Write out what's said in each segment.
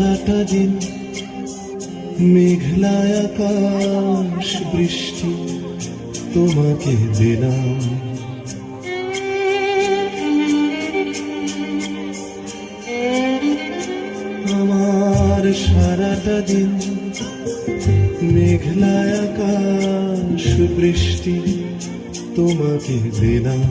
সারাটা দিন, মেঘলায় আকাশ বৃষ্টি তোমাকে দিলাম। আমার সারাটা দিন, মেঘলায় আকাশ বৃষ্টি তোমাকে দিলাম।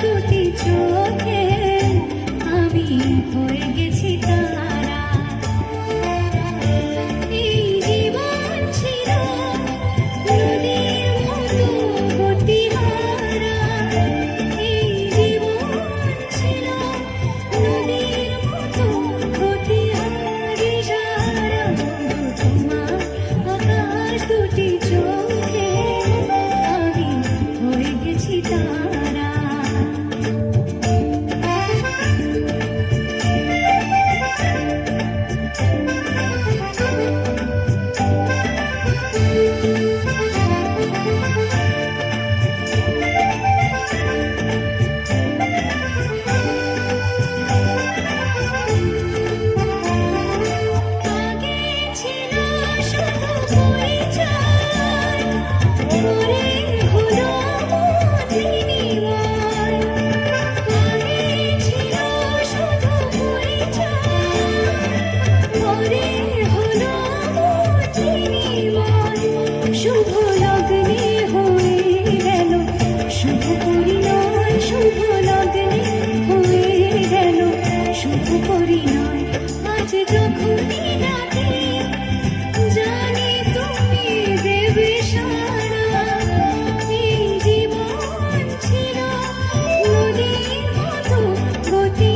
দুটি চোখে আমি হয়ে শুভ পরিণয় আজ যখনই ডাকি জানি তুমি দেবে সারা। এই জীবন ছিল নদীর মতো গতি